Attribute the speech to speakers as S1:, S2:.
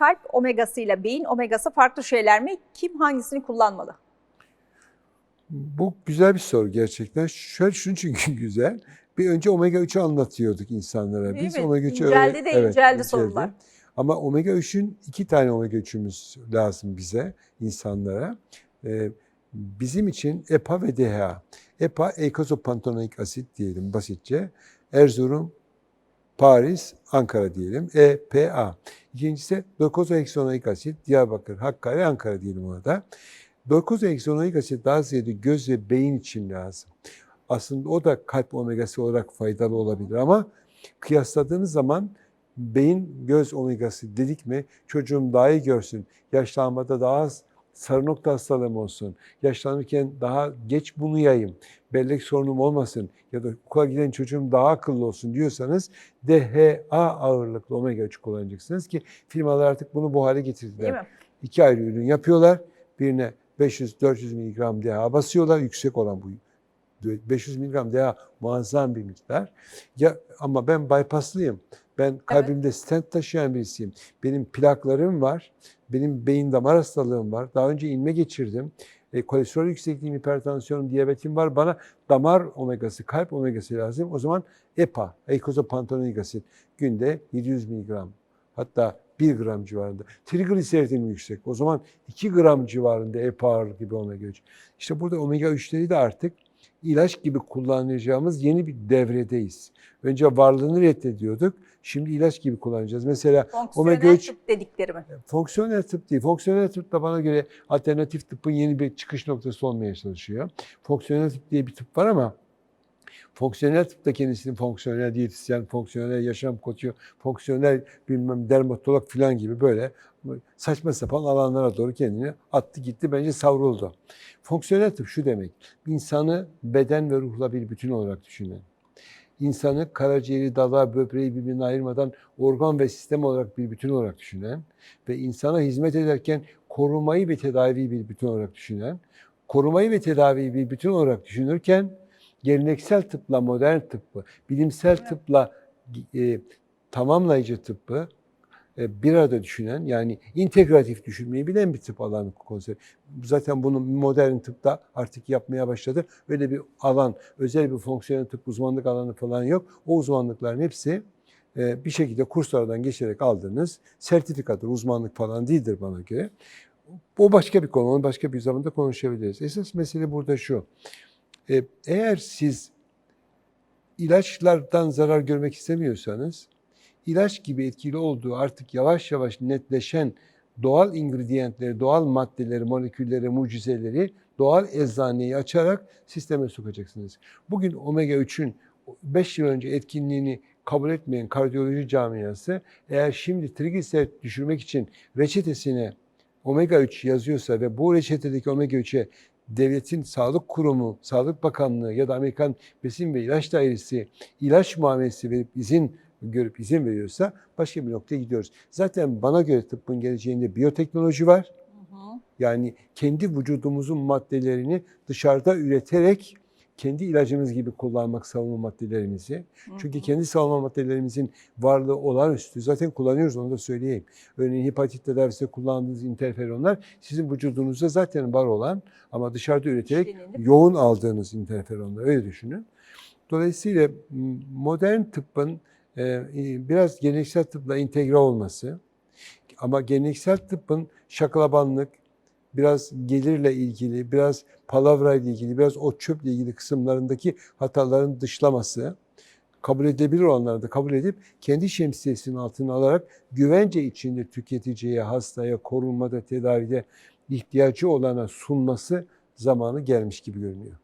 S1: kalp omegası ile beyin omegası farklı şeyler mi? Kim hangisini kullanmalı?
S2: Bu güzel bir soru gerçekten. Şöyle şunun çünkü güzel. Bir önce omega 3'ü anlatıyorduk insanlara.
S1: Değil
S2: Biz
S1: mi?
S2: omega 3'ü
S1: İnceldi de inceldi sorular.
S2: Ama omega 3'ün iki tane omega 3'ümüz lazım bize, insanlara. Ee, bizim için EPA ve DHA. EPA, eikozopantonik asit diyelim basitçe. Erzurum, Paris, Ankara diyelim. EPA. İkincisi dokozaheksonoik asit, Diyarbakır, Hakkari, Ankara diyelim ona da. Dokozaheksonoik asit daha ziyade göz ve beyin için lazım. Aslında o da kalp omegası olarak faydalı olabilir ama kıyasladığınız zaman beyin göz omegası dedik mi çocuğum daha iyi görsün, yaşlanmada daha az sarı nokta hastalığım olsun, yaşlanırken daha geç bunu yayayım, bellek sorunum olmasın ya da okula giden çocuğum daha akıllı olsun diyorsanız DHA ağırlıklı omega 3 kullanacaksınız ki firmalar artık bunu bu hale getirdiler. İki ayrı ürün yapıyorlar. Birine 500-400 mg DHA basıyorlar. Yüksek olan bu. 500 mg DHA muazzam bir miktar. Ya ama ben bypasslıyım. Ben kalbimde stent taşıyan birisiyim. Benim plaklarım var. Benim beyin damar hastalığım var. Daha önce inme geçirdim. E, kolesterol yüksekliğim, hipertansiyonum, diyabetim var. Bana damar omegası, kalp omegası lazım. O zaman EPA, eikozopantonik asit günde 700 mg hatta 1 gram civarında. Trigliseridim yüksek. O zaman 2 gram civarında EPA bir omega 3. İşte burada omega 3'leri de artık ilaç gibi kullanacağımız yeni bir devredeyiz. Önce varlığını reddediyorduk. Şimdi ilaç gibi kullanacağız. Mesela omega 3
S1: tıp dedikleri mi?
S2: fonksiyonel tıp değil. Fonksiyonel tıp da bana göre alternatif tıbbın yeni bir çıkış noktası olmaya çalışıyor. Fonksiyonel tıp diye bir tıp var ama fonksiyonel tıp da kendisini fonksiyonel diyetisyen, fonksiyonel yaşam koçu, fonksiyonel bilmem dermatolog falan gibi böyle saçma sapan alanlara doğru kendini attı gitti bence savruldu. Fonksiyonel tıp şu demek. insanı beden ve ruhla bir bütün olarak düşünen, insanı karaciğeri, dalağı, böbreği birbirinden ayırmadan organ ve sistem olarak bir bütün olarak düşünen ve insana hizmet ederken korumayı ve tedaviyi bir bütün olarak düşünen, korumayı ve tedaviyi bir bütün olarak düşünürken geleneksel tıpla modern tıbbı, bilimsel tıpla e, tamamlayıcı tıbbı e, bir arada düşünen yani integratif düşünmeyi bilen bir tıp alanı konsept. Zaten bunu modern tıpta artık yapmaya başladı. Öyle bir alan, özel bir fonksiyonel tıp uzmanlık alanı falan yok. O uzmanlıkların hepsi e, bir şekilde kurslardan geçerek aldığınız sertifikadır, uzmanlık falan değildir bana göre. O başka bir konu, onu başka bir zamanda konuşabiliriz. Esas mesele burada şu. E, Eğer siz ilaçlardan zarar görmek istemiyorsanız, ilaç gibi etkili olduğu artık yavaş yavaş netleşen doğal ingrediyentleri, doğal maddeleri, molekülleri, mucizeleri doğal eczaneyi açarak sisteme sokacaksınız. Bugün omega 3'ün 5 yıl önce etkinliğini kabul etmeyen kardiyoloji camiası eğer şimdi trigliserit düşürmek için reçetesine omega 3 yazıyorsa ve bu reçetedeki omega 3'e devletin sağlık kurumu, Sağlık Bakanlığı ya da Amerikan Besin ve İlaç Dairesi ilaç muamelesi verip izin görüp izin veriyorsa başka bir noktaya gidiyoruz. Zaten bana göre tıbbın geleceğinde biyoteknoloji var. Yani kendi vücudumuzun maddelerini dışarıda üreterek kendi ilacımız gibi kullanmak savunma maddelerimizi. Çünkü kendi savunma maddelerimizin varlığı olağanüstü. Zaten kullanıyoruz onu da söyleyeyim. Örneğin hepatit tedavisinde kullandığınız interferonlar sizin vücudunuzda zaten var olan ama dışarıda üreterek
S1: İşlenilip-
S2: yoğun aldığınız interferonlar öyle düşünün. Dolayısıyla modern tıbbın e, biraz geleneksel tıpla entegre olması ama geleneksel tıbbın şaklabanlık, biraz gelirle ilgili, biraz palavra ile ilgili, biraz o çöple ilgili kısımlarındaki hataların dışlaması, kabul edilebilir olanları da kabul edip kendi şemsiyesinin altına alarak güvence içinde tüketiciye, hastaya, korunmada, tedavide ihtiyacı olana sunması zamanı gelmiş gibi görünüyor.